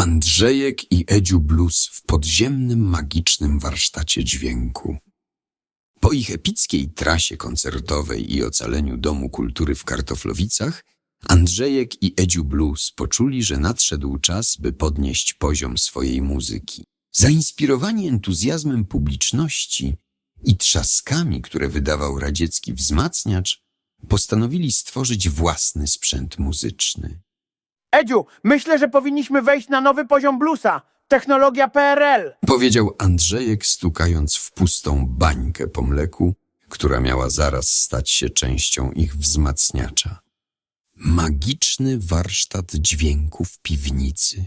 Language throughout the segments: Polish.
Andrzejek i Edziu Blues w podziemnym, magicznym warsztacie dźwięku. Po ich epickiej trasie koncertowej i ocaleniu Domu Kultury w Kartoflowicach, Andrzejek i Edziu Blues poczuli, że nadszedł czas, by podnieść poziom swojej muzyki. Zainspirowani entuzjazmem publiczności i trzaskami, które wydawał radziecki wzmacniacz, postanowili stworzyć własny sprzęt muzyczny. Edziu, myślę, że powinniśmy wejść na nowy poziom bluesa. Technologia PRL. Powiedział Andrzejek, stukając w pustą bańkę po mleku, która miała zaraz stać się częścią ich wzmacniacza. Magiczny warsztat dźwięku w piwnicy.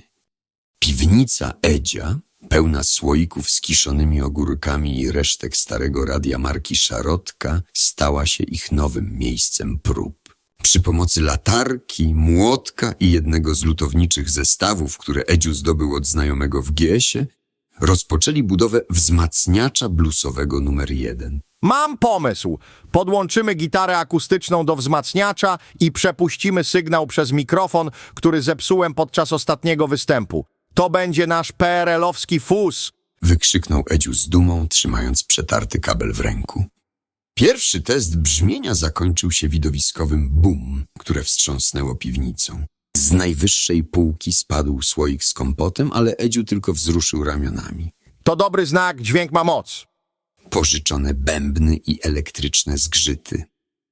Piwnica Edzia, pełna słoików z kiszonymi ogórkami i resztek starego radia marki Szarotka, stała się ich nowym miejscem prób. Przy pomocy latarki, młotka i jednego z lutowniczych zestawów, które Edziu zdobył od znajomego w Giesie, rozpoczęli budowę wzmacniacza bluesowego numer jeden. Mam pomysł. Podłączymy gitarę akustyczną do wzmacniacza i przepuścimy sygnał przez mikrofon, który zepsułem podczas ostatniego występu. To będzie nasz PRL-owski fuz. Wykrzyknął Edziu z dumą, trzymając przetarty kabel w ręku. Pierwszy test brzmienia zakończył się widowiskowym bum, które wstrząsnęło piwnicą. Z najwyższej półki spadł słoik z kompotem, ale Edziu tylko wzruszył ramionami. To dobry znak, dźwięk ma moc. Pożyczone bębny i elektryczne zgrzyty.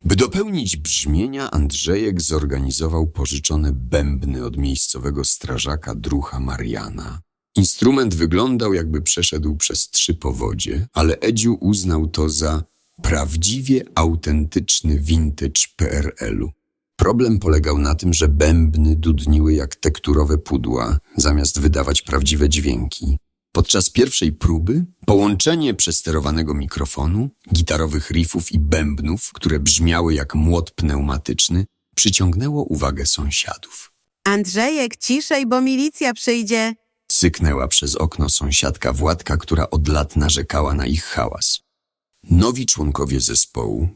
By dopełnić brzmienia, Andrzejek zorganizował pożyczone bębny od miejscowego strażaka drucha Mariana. Instrument wyglądał, jakby przeszedł przez trzy powodzie, ale Edziu uznał to za prawdziwie autentyczny vintage PRL-u. Problem polegał na tym, że bębny dudniły jak tekturowe pudła, zamiast wydawać prawdziwe dźwięki. Podczas pierwszej próby połączenie przesterowanego mikrofonu, gitarowych riffów i bębnów, które brzmiały jak młot pneumatyczny, przyciągnęło uwagę sąsiadów. Andrzejek, ciszej, bo milicja przyjdzie. Syknęła przez okno sąsiadka Władka, która od lat narzekała na ich hałas. Nowi członkowie zespołu.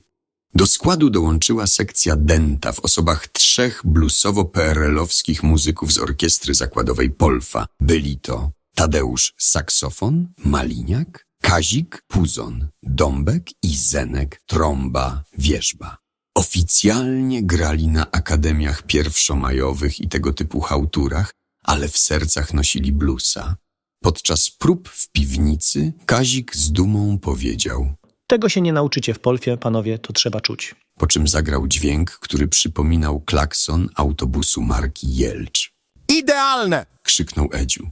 Do składu dołączyła sekcja denta w osobach trzech bluesowo-PRL-owskich muzyków z orkiestry zakładowej Polfa. Byli to Tadeusz saksofon, Maliniak, Kazik puzon, Dąbek i Zenek trąba, wierzba. Oficjalnie grali na akademiach pierwszomajowych i tego typu chałturach, ale w sercach nosili bluesa. Podczas prób w piwnicy Kazik z dumą powiedział, Tego się nie nauczycie w Polfie, panowie, to trzeba czuć. po czym zagrał dźwięk, który przypominał klakson autobusu marki Jelcz. Idealne! Krzyknął Edziu.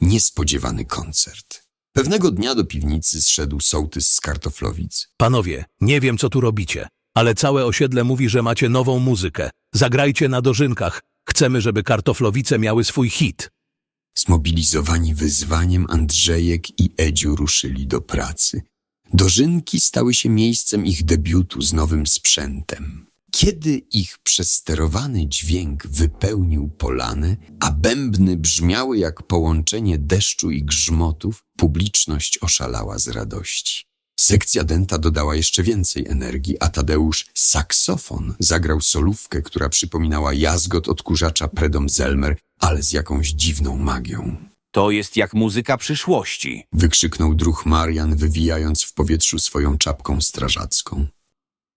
Niespodziewany koncert. Pewnego dnia do piwnicy zszedł sołtys z kartoflowic. Panowie, nie wiem co tu robicie, ale całe osiedle mówi, że macie nową muzykę. Zagrajcie na dożynkach. Chcemy, żeby kartoflowice miały swój hit. Zmobilizowani wyzwaniem Andrzejek i Edziu ruszyli do pracy. Dożynki stały się miejscem ich debiutu z nowym sprzętem. Kiedy ich przesterowany dźwięk wypełnił polanę, a bębny brzmiały jak połączenie deszczu i grzmotów, publiczność oszalała z radości. Sekcja denta dodała jeszcze więcej energii, a Tadeusz saksofon zagrał solówkę, która przypominała jazgot odkurzacza Predom Zelmer, ale z jakąś dziwną magią. To jest jak muzyka przyszłości. Wykrzyknął druh Marian, wywijając w powietrzu swoją czapką strażacką.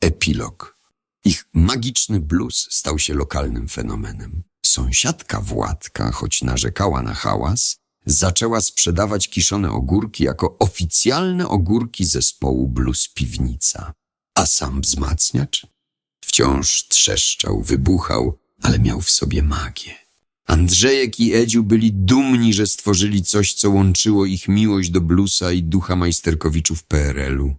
Epilog. Ich magiczny blues stał się lokalnym fenomenem. Sąsiadka Władka, choć narzekała na hałas, zaczęła sprzedawać kiszone ogórki jako oficjalne ogórki zespołu Blues Piwnica. A sam wzmacniacz wciąż trzeszczał, wybuchał, ale miał w sobie magię. Andrzejek i Edziu byli dumni, że stworzyli coś, co łączyło ich miłość do bluesa i ducha majsterkowiczów PRL-u.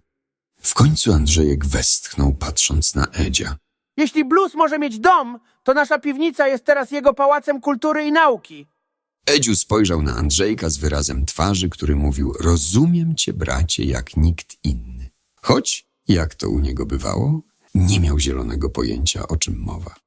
W końcu Andrzejek westchnął, patrząc na Edzia. Jeśli blues może mieć dom, to nasza piwnica jest teraz jego pałacem kultury i nauki. Edziu spojrzał na Andrzejka z wyrazem twarzy, który mówił: Rozumiem cię, bracie, jak nikt inny. Choć, jak to u niego bywało, nie miał zielonego pojęcia, o czym mowa.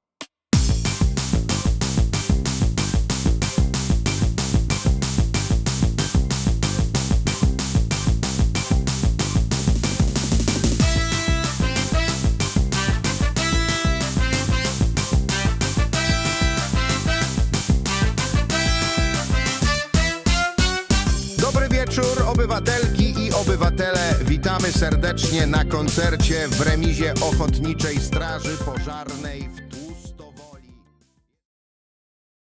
Witamy serdecznie na koncercie w remizie Ochotniczej Straży Pożarnej.